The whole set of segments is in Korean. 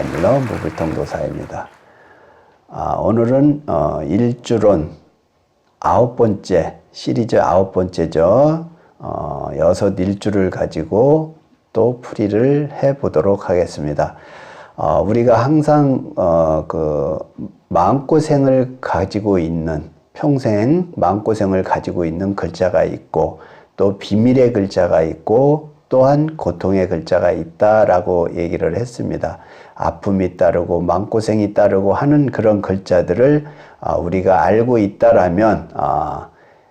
일러 무불통도사입니다. 아, 오늘은 어, 일주론 아홉 번째 시리즈 아홉 번째죠. 어, 여섯 일주를 가지고 또 풀이를 해 보도록 하겠습니다. 어, 우리가 항상 어, 그 마음고생을 가지고 있는 평생 마음고생을 가지고 있는 글자가 있고 또 비밀의 글자가 있고 또한 고통의 글자가 있다라고 얘기를 했습니다. 아픔이 따르고 마음고생이 따르고 하는 그런 글자들을 아, 우리가 알고 있다라면 아,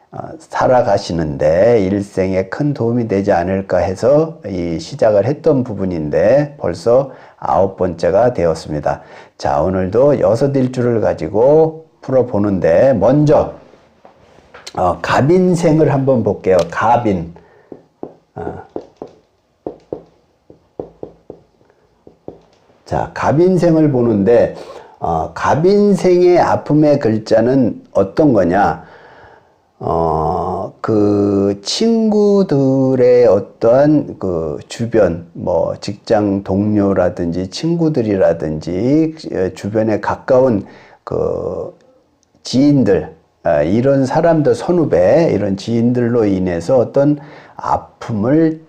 아, 살아가시는데 일생에 큰 도움이 되지 않을까 해서 이 시작을 했던 부분인데 벌써 아홉 번째가 되었습니다. 자, 오늘도 여섯 일주를 가지고 풀어보는데 먼저 어, 갑인생을 한번 볼게요. 갑인. 어. 자, 갑인생을 보는데 어, 갑인생의 아픔의 글자는 어떤 거냐? 어, 그 친구들의 어떠한 그 주변, 뭐 직장 동료라든지 친구들이라든지 주변에 가까운 그 지인들, 아, 이런 사람들, 선후배, 이런 지인들로 인해서 어떤 아픔을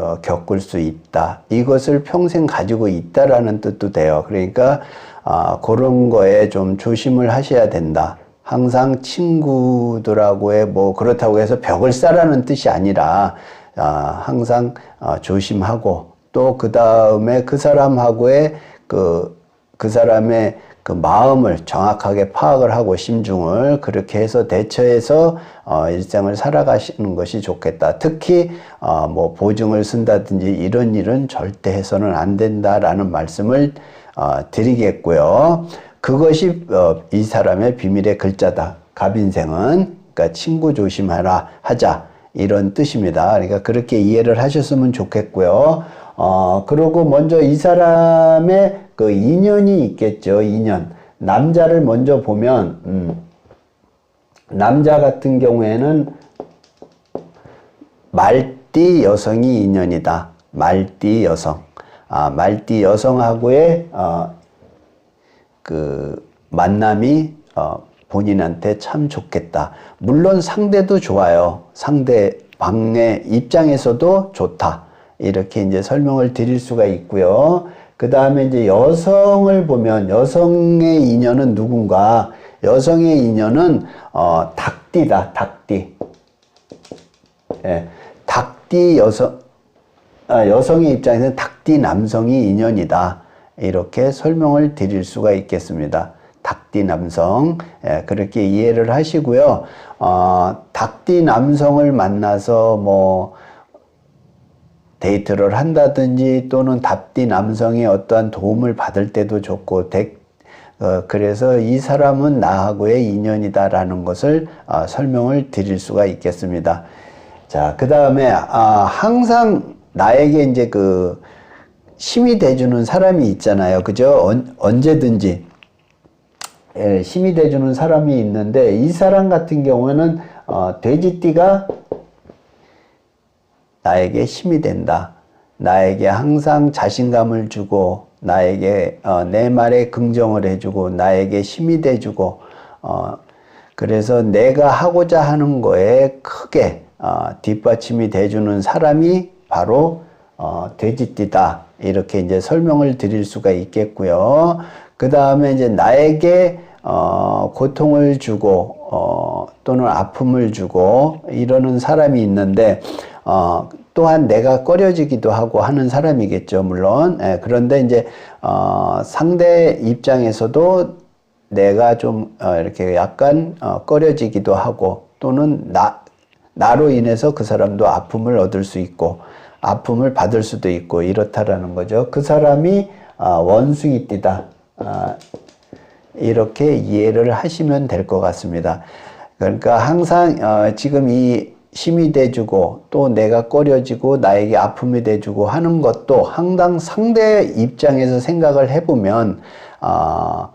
어, 겪을 수 있다. 이것을 평생 가지고 있다라는 뜻도 돼요. 그러니까 아, 그런 거에 좀 조심을 하셔야 된다. 항상 친구들하고의 뭐 그렇다고 해서 벽을 쌓라는 뜻이 아니라 아, 항상 아, 조심하고 또 그 다음에 그 사람하고의 그, 그 사람의 그 마음을 정확하게 파악을 하고 심중을 그렇게 해서 대처해서 어, 일생을 살아가시는 것이 좋겠다. 특히 어, 뭐 보증을 쓴다든지 이런 일은 절대 해서는 안 된다라는 말씀을 어, 드리겠고요. 그것이 어, 이 사람의 비밀의 글자다. 갑인생은 그러니까 친구 조심하라 하자 이런 뜻입니다. 그러니까 그렇게 이해를 하셨으면 좋겠고요. 어, 그리고 먼저 이 사람의 그 인연이 있겠죠. 인연. 남자를 먼저 보면, 음, 남자 같은 경우에는 말띠 여성이 인연이다. 말띠 여성. 아, 말띠 여성하고의, 어, 그, 만남이, 어, 본인한테 참 좋겠다. 물론 상대도 좋아요. 상대 방의 입장에서도 좋다. 이렇게 이제 설명을 드릴 수가 있고요. 그 다음에 이제 여성을 보면 여성의 인연은 누군가? 여성의 인연은 어, 닭띠다. 닭띠. 예, 닭띠 여성 아, 여성의 입장에서는 닭띠 남성이 인연이다. 이렇게 설명을 드릴 수가 있겠습니다. 닭띠 남성 예, 그렇게 이해를 하시고요. 어, 닭띠 남성을 만나서 뭐 데이트를 한다든지 또는 답디 남성의 어떠한 도움을 받을 때도 좋고 데, 어, 그래서 이 사람은 나하고의 인연이다라는 것을 어, 설명을 드릴 수가 있겠습니다. 자, 그 다음에 아, 항상 나에게 이제 그 힘이 돼주는 사람이 있잖아요. 그죠? 언, 언제든지 예, 힘이 돼주는 사람이 있는데 이 사람 같은 경우에는 어, 돼지띠가 나에게 힘이 된다. 나에게 항상 자신감을 주고 나에게 어, 내 말에 긍정을 해주고 나에게 힘이 돼주고 어, 그래서 내가 하고자 하는 거에 크게 어, 뒷받침이 돼주는 사람이 바로 어, 돼지띠다 이렇게 이제 설명을 드릴 수가 있겠고요. 그 다음에 이제 나에게 어, 고통을 주고 어, 또는 아픔을 주고 이러는 사람이 있는데 어, 또한 내가 꺼려지기도 하고 하는 사람이겠죠, 물론. 예, 그런데 이제, 어, 상대 입장에서도 내가 좀, 어, 이렇게 약간, 어, 꺼려지기도 하고 또는 나, 나로 인해서 그 사람도 아픔을 얻을 수 있고 아픔을 받을 수도 있고 이렇다라는 거죠. 그 사람이, 어, 원숭이 띠다. 어, 이렇게 이해를 하시면 될 것 같습니다. 그러니까 항상, 어, 지금 이 힘이 돼주고 또 내가 꺼려지고 나에게 아픔이 돼주고 하는 것도 항상 상대 입장에서 생각을 해보면 어,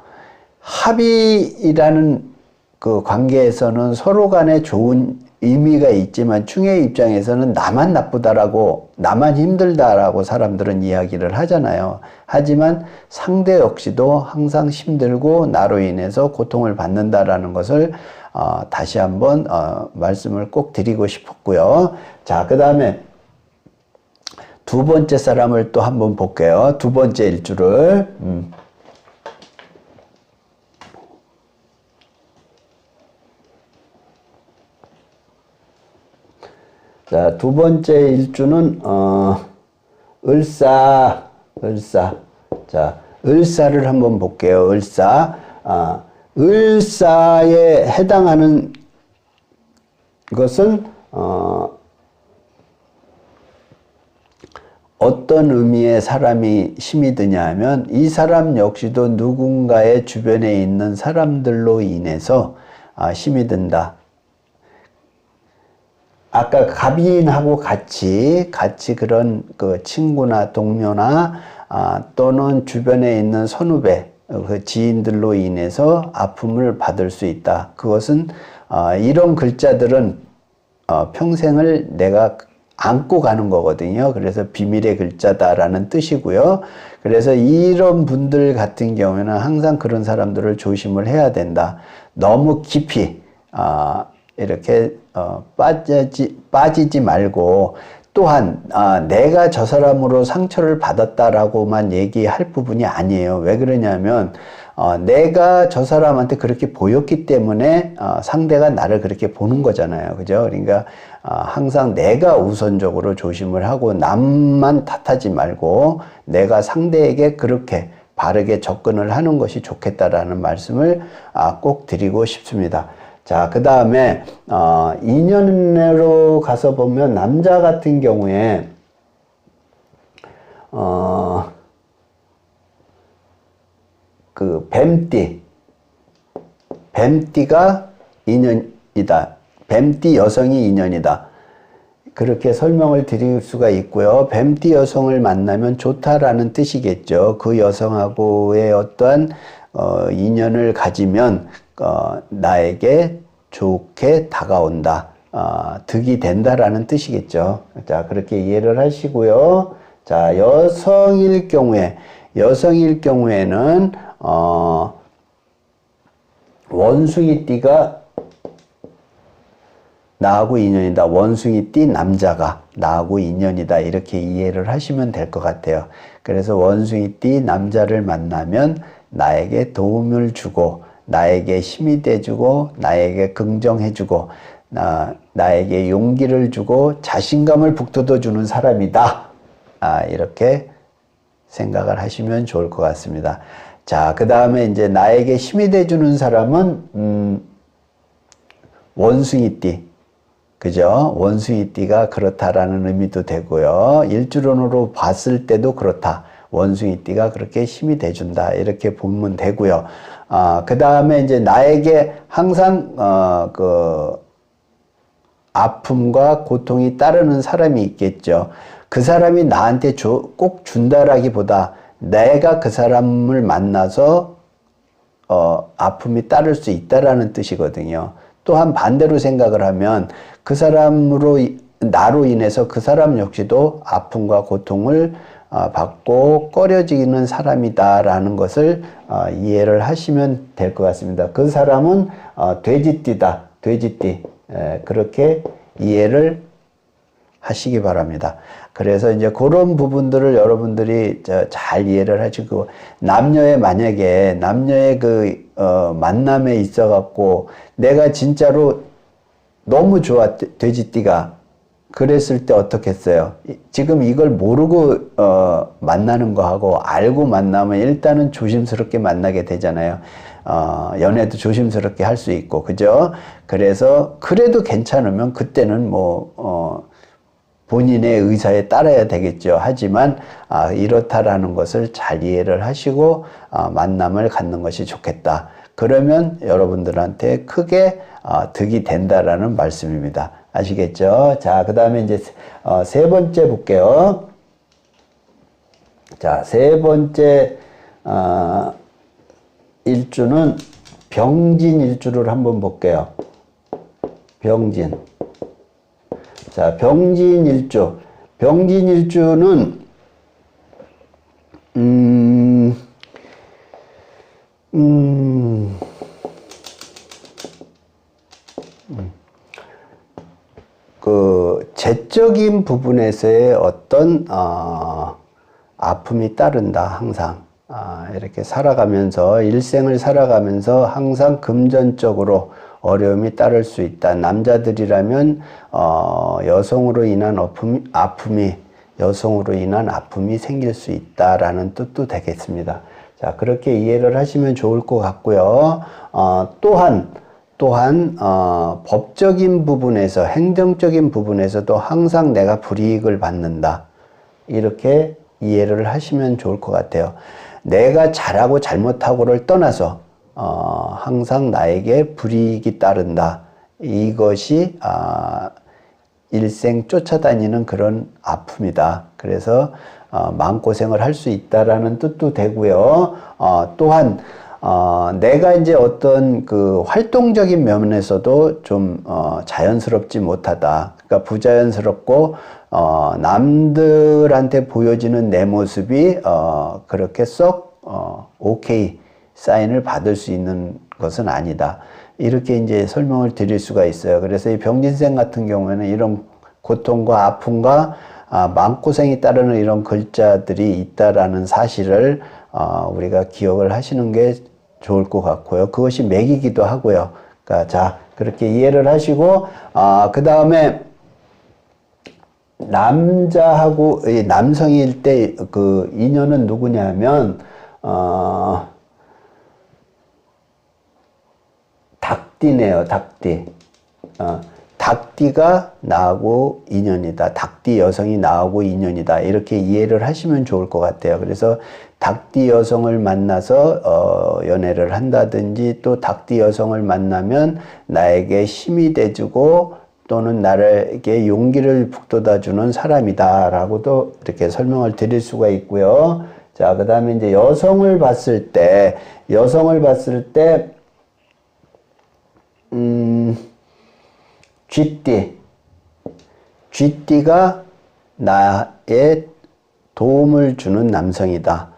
합의라는 그 관계에서는 서로 간에 좋은 의미가 있지만 충의 입장에서는 나만 나쁘다라고 나만 힘들다라고 사람들은 이야기를 하잖아요. 하지만 상대 역시도 항상 힘들고 나로 인해서 고통을 받는다라는 것을 어, 다시 한번 어, 말씀을 꼭 드리고 싶었고요. 자, 그 다음에 두 번째 사람을 또 한번 볼게요. 두 번째 일주를. 음. 자, 두 번째 일주는, 어, 을사, 을사. 자, 을사를 한번 볼게요. 을사. 아, 을사에 해당하는 것은, 어, 어떤 의미의 사람이 힘이 드냐 하면 이 사람 역시도 누군가의 주변에 있는 사람들로 인해서 아, 힘이 든다. 아까 갑인하고 같이 같이 그런 그 친구나 동료나 아, 또는 주변에 있는 선후배 그 지인들로 인해서 아픔을 받을 수 있다. 그것은 아, 이런 글자들은 어, 평생을 내가 안고 가는 거거든요. 그래서 비밀의 글자다라는 뜻이고요. 그래서 이런 분들 같은 경우에는 항상 그런 사람들을 조심을 해야 된다. 너무 깊이 아, 이렇게 어, 빠지지 빠지지 말고 또한 아, 내가 저 사람으로 상처를 받았다라고만 얘기할 부분이 아니에요. 왜 그러냐면 어, 내가 저 사람한테 그렇게 보였기 때문에 어, 상대가 나를 그렇게 보는 거잖아요. 그죠? 그러니까 어, 항상 내가 우선적으로 조심을 하고 남만 탓하지 말고 내가 상대에게 그렇게 바르게 접근을 하는 것이 좋겠다라는 말씀을 아, 꼭 드리고 싶습니다. 자, 그 다음에, 어, 2 가서 보면 남자 같은 경우에, 어, 그 뱀띠, 뱀띠가 인연이다. 뱀띠 여성이 인연이다. 그렇게 설명을 드릴 수가 있고요. 뱀띠 여성을 만나면 좋다라는 뜻이겠죠. 그 여성하고의 어떠한 어, 인연을 가지면 어, 나에게 좋게 다가온다. 어, 득이 된다라는 뜻이겠죠. 자, 그렇게 이해를 하시고요. 자, 여성일 경우에, 여성일 경우에는, 어, 원숭이 띠가 나하고 인연이다. 원숭이 띠 남자가 나하고 인연이다. 이렇게 이해를 하시면 될 것 같아요. 그래서 원숭이 띠 남자를 만나면 나에게 도움을 주고, 나에게 힘이 돼주고, 나에게 긍정해주고, 나, 나에게 용기를 주고, 자신감을 북돋워 주는 사람이다. 아, 이렇게 생각을 하시면 좋을 것 같습니다. 자, 그 다음에 이제 나에게 힘이 돼주는 사람은, 음, 원숭이띠. 그죠? 원숭이띠가 그렇다라는 의미도 되고요. 일주론으로 봤을 때도 그렇다. 원숭이띠가 그렇게 힘이 돼준다. 이렇게 보면 되고요. 아, 그 다음에 이제 나에게 항상, 어, 그, 아픔과 고통이 따르는 사람이 있겠죠. 그 사람이 나한테 줘, 꼭 준다라기보다 내가 그 사람을 만나서 어, 아픔이 따를 수 있다라는 뜻이거든요. 또한 반대로 생각을 하면 그 사람으로 나로 인해서 그 사람 역시도 아픔과 고통을 어, 받고 꺼려지는 사람이다라는 것을 어, 이해를 하시면 될 것 같습니다. 그 사람은 어, 돼지띠다, 돼지띠 그렇게 이해를 하시기 바랍니다. 그래서 이제 그런 부분들을 여러분들이 잘 이해를 하시고 남녀의 만약에 남녀의 그 어, 만남에 있어 갖고 내가 진짜로 너무 좋아 돼지띠가 그랬을 때 어떻겠어요? 지금 이걸 모르고 어, 만나는 거하고 알고 만나면 일단은 조심스럽게 만나게 되잖아요. 어, 연애도 조심스럽게 할 수 있고 그죠? 그래서 그래도 괜찮으면 그때는 뭐 어, 본인의 의사에 따라야 되겠죠. 하지만 아, 이렇다라는 것을 잘 이해를 하시고 아, 만남을 갖는 것이 좋겠다. 그러면 여러분들한테 크게 아, 득이 된다라는 말씀입니다. 아시겠죠? 자, 그 다음에 이제 어, 세 번째 볼게요. 자, 세 번째 어, 일주는 병진 일주를 한번 볼게요. 병진. 자, 병진 일주. 병진 일주는, 음, 음, 그 재적인 부분에서의 어떤 어, 아픔이 따른다 항상 아, 이렇게 살아가면서 일생을 살아가면서 항상 금전적으로 어려움이 따를 수 있다 남자들이라면 어, 여성으로 인한 아픔, 아픔이 여성으로 인한 아픔이 생길 수 있다라는 뜻도 되겠습니다. 자 그렇게 이해를 하시면 좋을 것 같고요. 어, 또한 또한 어, 법적인 부분에서 행정적인 부분에서도 항상 내가 불이익을 받는다 이렇게 이해를 하시면 좋을 것 같아요. 내가 잘하고 잘못하고를 떠나서 어, 항상 나에게 불이익이 따른다 이것이 아, 일생 쫓아다니는 그런 아픔이다. 그래서 어, 마음고생을 할 수 있다라는 뜻도 되고요. 어, 또한 어, 내가 이제 어떤 그 활동적인 면에서도 좀 어, 자연스럽지 못하다. 그러니까 부자연스럽고 어, 남들한테 보여지는 내 모습이 어, 그렇게 썩 어, 오케이 사인을 받을 수 있는 것은 아니다. 이렇게 이제 설명을 드릴 수가 있어요. 그래서 이 병진생 같은 경우에는 이런 고통과 아픔과 아, 마음고생이 따르는 이런 글자들이 있다라는 사실을 어, 우리가 기억을 하시는 게 좋을 것 같고요. 그것이 맥이기도 하고요. 그러니까 자 그렇게 이해를 하시고 아, 그 다음에 남자하고 남성일 때 그 인연은 누구냐면 어, 닭띠네요. 닭띠. 어, 닭띠가 나하고 인연이다. 닭띠 여성이 나하고 인연이다. 이렇게 이해를 하시면 좋을 것 같아요. 그래서 닭띠 여성을 만나서 어, 연애를 한다든지 또 닭띠 여성을 만나면 나에게 힘이 돼주고 또는 나에게 용기를 북돋아주는 사람이다 라고도 이렇게 설명을 드릴 수가 있고요. 자, 그 다음에 이제 여성을 봤을 때, 여성을 봤을 때, 음, 쥐띠. 쥐띠가 나의 도움을 주는 남성이다.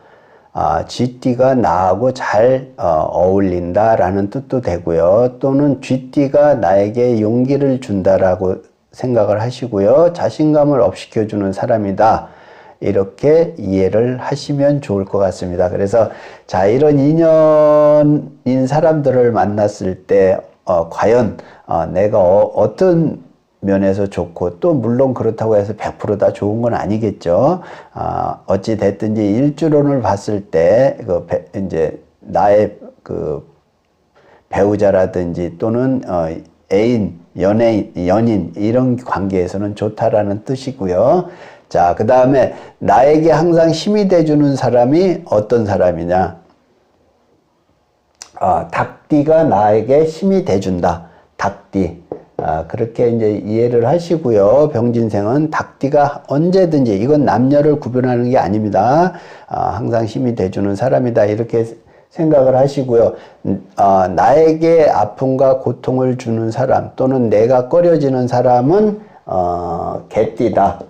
아, 쥐띠가 나하고 잘 어, 울린다라는 뜻도 되고요. 또는 쥐띠가 나에게 용기를 준다라고 생각을 하시고요. 자신감을 업시켜주는 사람이다. 이렇게 이해를 하시면 좋을 것 같습니다. 그래서 자 이런 인연인 사람들을 만났을 때 어, 과연 어, 내가 어, 떤 면에서 좋고 또 물론 그렇다고 해서 100%다 좋은 건 아니겠죠. 아, 어찌 됐든지 일주론을 봤을 때 그 이제 나의 그 배우자라든지 또는 어, 애인, 연예인, 연인 이런 관계에서는 좋다라는 뜻이고요. 자, 그 다음에 나에게 항상 힘이 돼주는 사람이 어떤 사람이냐? 아, 닭띠가 나에게 힘이 돼준다. 닭띠. 아, 그렇게 이제 이해를 하시고요. 병진생은 닭띠가 언제든지 이건 남녀를 구별하는 게 아닙니다. 아, 항상 힘이 돼주는 사람이다. 이렇게 생각을 하시고요. 아, 나에게 아픔과 고통을 주는 사람 또는 내가 꺼려지는 사람은 어, 개띠다.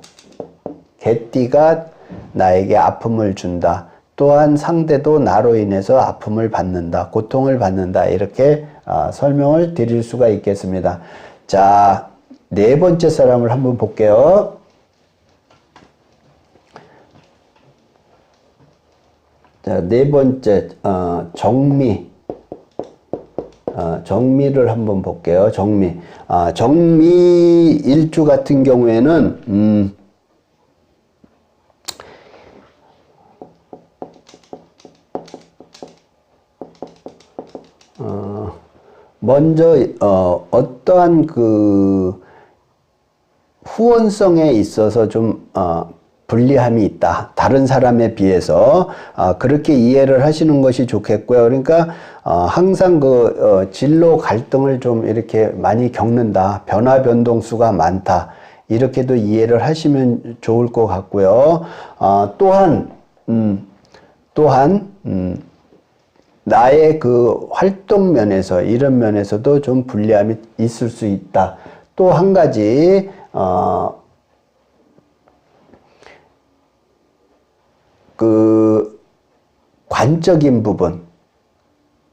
개띠가 나에게 아픔을 준다. 또한 상대도 나로 인해서 아픔을 받는다. 고통을 받는다. 이렇게 어, 설명을 드릴 수가 있겠습니다. 자, 네 번째 사람을 한번 볼게요. 자, 네 번째, 어, 정미. 어, 정미를 한번 볼게요. 정미. 아, 정미 일주 같은 경우에는, 음, 먼저 어, 어떠한 그 후원성에 있어서 좀 어, 불리함이 있다. 다른 사람에 비해서 어, 그렇게 이해를 하시는 것이 좋겠고요. 그러니까 어, 항상 그 어, 진로 갈등을 좀 이렇게 많이 겪는다. 변화 변동수가 많다. 이렇게도 이해를 하시면 좋을 것 같고요. 어, 또한 음, 또한 음, 나의 그 활동 면에서 이런 면에서도 좀 불리함이 있을 수 있다. 또 한 가지 어, 그 관적인 부분,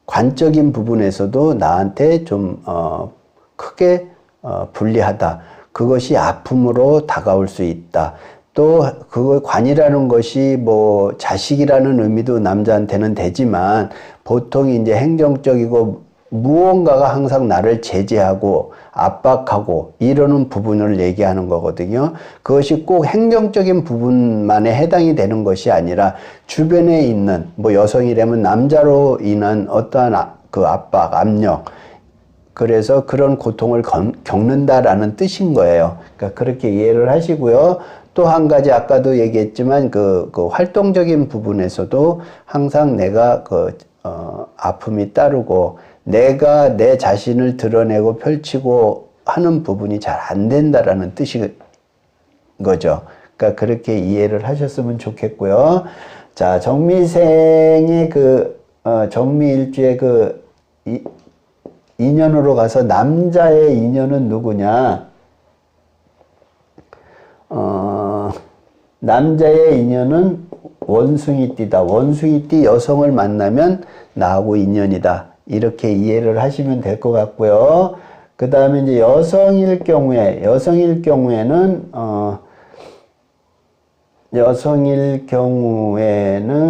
관적인 부분에서도 나한테 좀 어, 크게 어, 불리하다. 그것이 아픔으로 다가올 수 있다. 또 그 관이라는 것이 뭐 자식이라는 의미도 남자한테는 되지만 보통 이제 행정적이고 무언가가 항상 나를 제재하고 압박하고 이러는 부분을 얘기하는 거거든요. 그것이 꼭 행정적인 부분만에 해당이 되는 것이 아니라 주변에 있는 뭐 여성이라면 남자로 인한 어떠한 아- 그 압박, 압력 그래서 그런 고통을 건- 겪는다라는 뜻인 거예요. 그러니까 그렇게 이해를 하시고요. 또 한 가지 아까도 얘기했지만 그, 그 활동적인 부분에서도 항상 내가 그 어, 아픔이 따르고 내가 내 자신을 드러내고 펼치고 하는 부분이 잘 안 된다라는 뜻인 거죠. 그러니까 그렇게 이해를 하셨으면 좋겠고요. 자, 정미생의 그 어, 정미일주의 그 이, 인연으로 가서 남자의 인연은 누구냐? 어, 남자의 인연은 원숭이띠다. 원숭이띠 여성을 만나면 나하고 인연이다. 이렇게 이해를 하시면 될 것 같고요. 그 다음에 이제 여성일 경우에, 여성일 경우에는, 어, 여성일 경우에는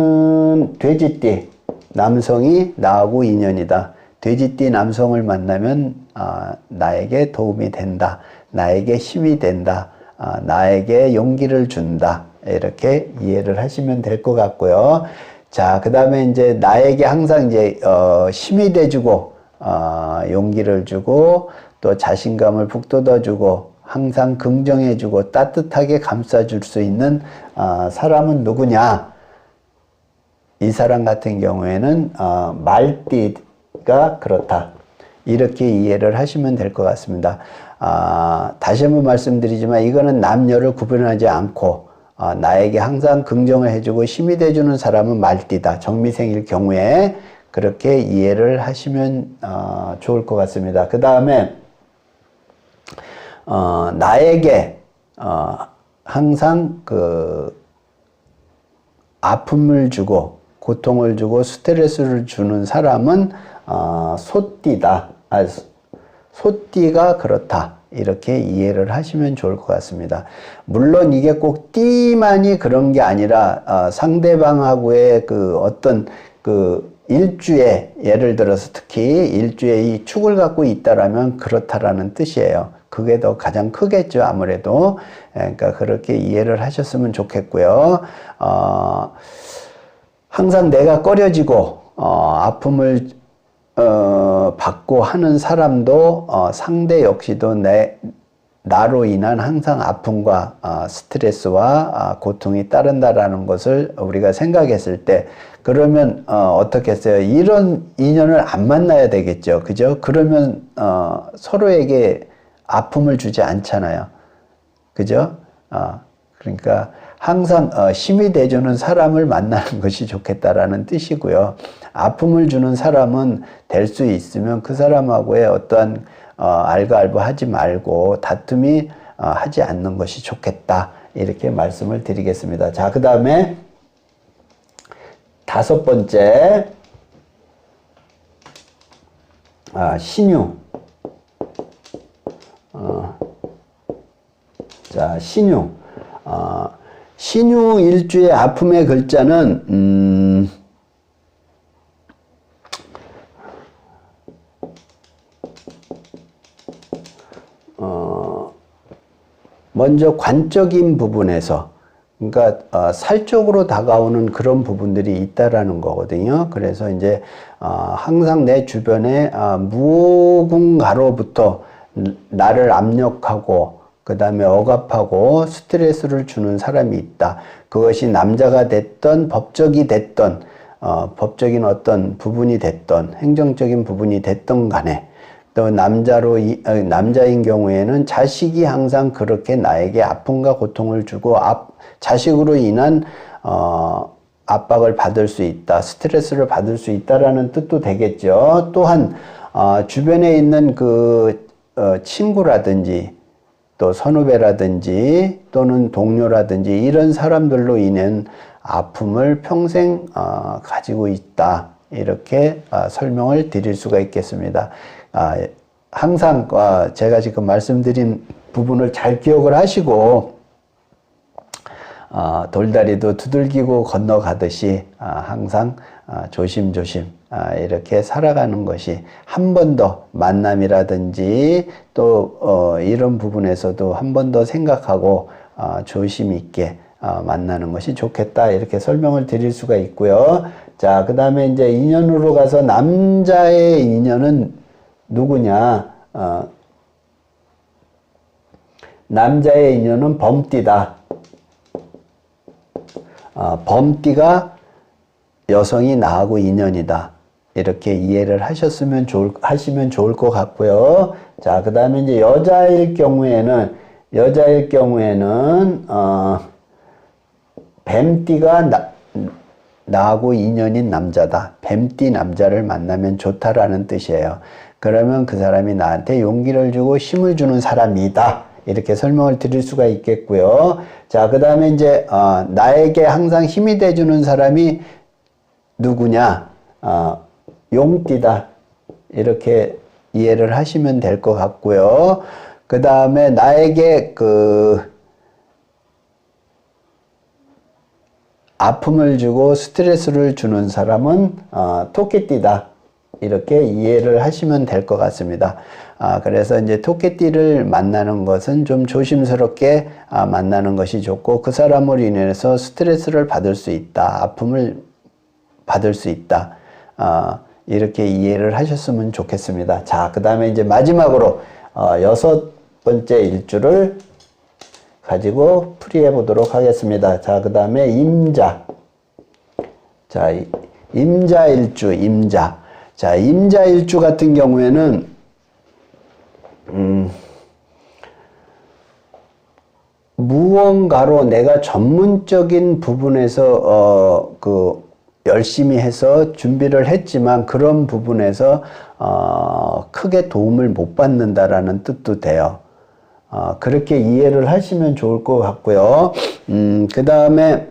돼지띠 남성이 나하고 인연이다. 돼지띠 남성을 만나면 아, 나에게 도움이 된다. 나에게 힘이 된다. 아, 나에게 용기를 준다. 이렇게 이해를 하시면 될 것 같고요. 자, 그 다음에 이제 나에게 항상 이제 어, 힘이 돼주고 어, 용기를 주고 또 자신감을 북돋아주고 항상 긍정해주고 따뜻하게 감싸줄 수 있는 어, 사람은 누구냐? 이 사람 같은 경우에는 어, 말띠 가 그렇다. 이렇게 이해를 하시면 될 것 같습니다. 아, 다시 한번 말씀드리지만 이거는 남녀를 구분하지 않고 어, 나에게 항상 긍정을 해주고 힘이 돼주는 사람은 말띠다. 정미생일 경우에 그렇게 이해를 하시면 어, 좋을 것 같습니다. 그 다음에 어, 나에게 어, 항상 그 아픔을 주고 고통을 주고 스트레스를 주는 사람은 어, 소띠다. 아, 소- 소띠가 그렇다. 이렇게 이해를 하시면 좋을 것 같습니다. 물론 이게 꼭 띠만이 그런 게 아니라 어, 상대방하고의 그 어떤 그 일주에 예를 들어서 특히 일주에 이 축을 갖고 있다라면 그렇다라는 뜻이에요. 그게 더 가장 크겠죠 아무래도 예, 그러니까 그렇게 이해를 하셨으면 좋겠고요. 어, 항상 내가 꺼려지고 어, 아픔을 어, 받고 하는 사람도 어, 상대 역시도 내 나로 인한 항상 아픔과 어, 스트레스와 아, 고통이 따른다라는 것을 우리가 생각했을 때 그러면 어, 어떻게 했어요? 이런 인연을 안 만나야 되겠죠. 그죠? 그러면 어, 서로에게 아픔을 주지 않잖아요. 그죠? 어, 그러니까 항상 어, 힘이 돼주는 사람을 만나는 것이 좋겠다라는 뜻이고요. 아픔을 주는 사람은 될 수 있으면 그 사람하고의 어떠한 어, 알가알부하지 말고 다툼이 어, 하지 않는 것이 좋겠다 이렇게 말씀을 드리겠습니다. 자, 그 다음에 다섯 번째 아, 신유. 어, 자, 신유. 어, 신유 일주의 아픔의 글자는, 음, 먼저 관적인 부분에서, 그러니까 어, 살적으로 다가오는 그런 부분들이 있다라는 거거든요. 그래서 이제 어, 항상 내 주변에 어, 무언가로부터 나를 압력하고 그 다음에 억압하고 스트레스를 주는 사람이 있다. 그것이 남자가 됐던 법적이 됐던 어, 법적인 어떤 부분이 됐던 행정적인 부분이 됐던 간에 또 남자로 이- 어, 남자인 경우에는 자식이 항상 그렇게 나에게 아픔과 고통을 주고 압- 자식으로 인한 어, 압박을 받을 수 있다, 스트레스를 받을 수 있다라는 뜻도 되겠죠. 또한 어, 주변에 있는 그 어, 친구라든지 또 선후배라든지 또는 동료라든지 이런 사람들로 인한 아픔을 평생 어, 가지고 있다. 이렇게 어, 설명을 드릴 수가 있겠습니다. 아, 항상 어, 제가 지금 말씀드린 부분을 잘 기억을 하시고 어, 돌다리도 두들기고 건너가듯이 어, 항상 어, 조심조심 아, 이렇게 살아가는 것이 한 번 더 만남이라든지 또 어, 이런 부분에서도 한 번 더 생각하고 어, 조심 있게 어, 만나는 것이 좋겠다 이렇게 설명을 드릴 수가 있고요. 자, 그 다음에 이제 인연으로 가서 남자의 인연은 누구냐? 어, 남자의 인연은 범띠다. 어, 범띠가 여성이 나하고 인연이다. 이렇게 이해를 하셨으면 좋을, 하시면 좋을 것 같고요. 자, 그 다음에 이제 여자일 경우에는, 여자일 경우에는, 어, 뱀띠가 나, 나하고 인연인 남자다. 뱀띠 남자를 만나면 좋다라는 뜻이에요. 그러면 그 사람이 나한테 용기를 주고 힘을 주는 사람이다. 이렇게 설명을 드릴 수가 있겠고요. 자, 그 다음에 이제, 어, 나에게 항상 힘이 돼주는 사람이 누구냐? 어, 용띠다. 이렇게 이해를 하시면 될 것 같고요. 그 다음에 나에게 그 아픔을 주고 스트레스를 주는 사람은 어, 토끼띠다. 이렇게 이해를 하시면 될 것 같습니다. 아, 그래서 이제 토끼띠를 만나는 것은 좀 조심스럽게 아, 만나는 것이 좋고 그 사람으로 인해서 스트레스를 받을 수 있다. 아픔을 받을 수 있다. 아, 이렇게 이해를 하셨으면 좋겠습니다. 자, 그 다음에 이제 마지막으로 어, 여섯 번째 일주를 가지고 풀이해 보도록 하겠습니다. 자, 그 다음에 임자. 자, 임자일주, 임자. 자, 임자일주 같은 경우에는, 음, 무언가로 내가 전문적인 부분에서, 어, 그, 열심히 해서 준비를 했지만 그런 부분에서, 어, 크게 도움을 못 받는다라는 뜻도 돼요. 어, 그렇게 이해를 하시면 좋을 것 같고요. 음, 그 다음에,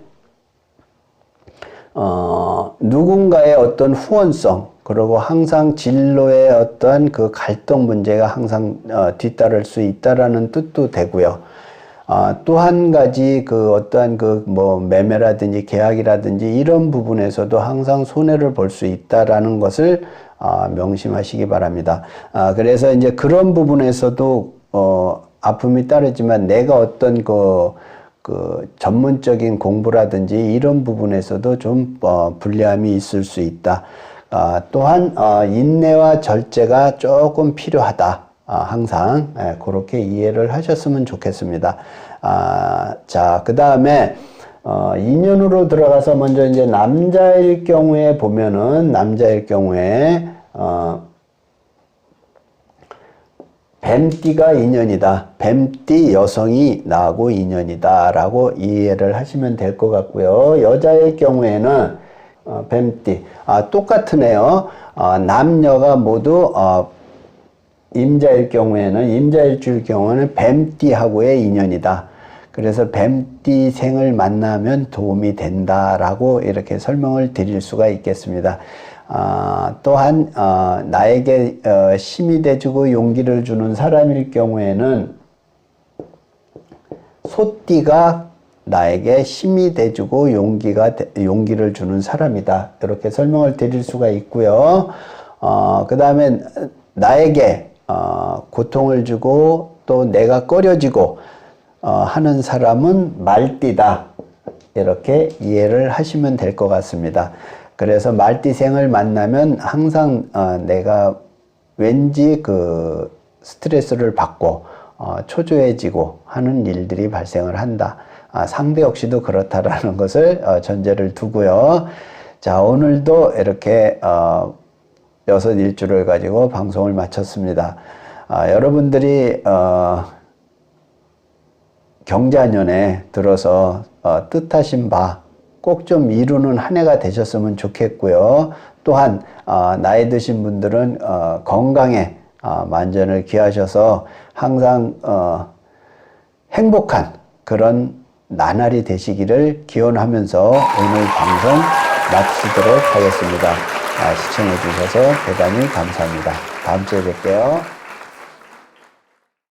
어, 누군가의 어떤 후원성, 그리고 항상 진로의 어떤 그 갈등 문제가 항상 어, 뒤따를 수 있다라는 뜻도 되고요. 어, 또한 가지 그 어떠한 그 뭐 매매라든지 계약이라든지 이런 부분에서도 항상 손해를 볼 수 있다라는 것을 어, 명심하시기 바랍니다. 아, 그래서 이제 그런 부분에서도 어, 아픔이 따르지만 내가 어떤 그, 그 전문적인 공부라든지 이런 부분에서도 좀 어, 불리함이 있을 수 있다. 아, 또한 어, 인내와 절제가 조금 필요하다. 아, 항상 예, 그렇게 이해를 하셨으면 좋겠습니다. 아, 자, 그 다음에 어, 인연으로 들어가서 먼저 이제 남자일 경우에 보면은 남자일 경우에 어, 뱀띠가 인연이다. 뱀띠 여성이 나하고 인연이다라고 이해를 하시면 될 것 같고요. 여자의 경우에는 어, 뱀띠 아 똑같으네요. 어, 남녀가 모두 어, 임자일 경우에는 임자일주일 경우는 뱀띠하고의 인연이다. 그래서 뱀띠 생을 만나면 도움이 된다라고 이렇게 설명을 드릴 수가 있겠습니다. 아, 또한 어, 나에게 어, 힘이 돼주고 용기를 주는 사람일 경우에는 소띠가 나에게 힘이 돼주고 용기가 용기를 주는 사람이다 이렇게 설명을 드릴 수가 있고요. 어, 그 다음에 나에게 어, 고통을 주고 또 내가 꺼려지고 어, 하는 사람은 말띠다 이렇게 이해를 하시면 될 것 같습니다. 그래서 말띠생을 만나면 항상 어, 내가 왠지 그 스트레스를 받고 어, 초조해지고 하는 일들이 발생을 한다. 아, 상대 역시도 그렇다라는 것을 어, 전제를 두고요. 자 오늘도 이렇게 어, 여섯 일주를 가지고 방송을 마쳤습니다. 아, 여러분들이 어, 경자년에 들어서 어, 뜻하신 바 꼭 좀 이루는 한 해가 되셨으면 좋겠고요. 또한 어, 나이 드신 분들은 어, 건강에 어, 만전을 기하셔서 항상 어, 행복한 그런 나날이 되시기를 기원하면서 오늘 방송 마치도록 하겠습니다. 아, 시청해 주셔서 대단히 감사합니다. 다음 주에 뵐게요.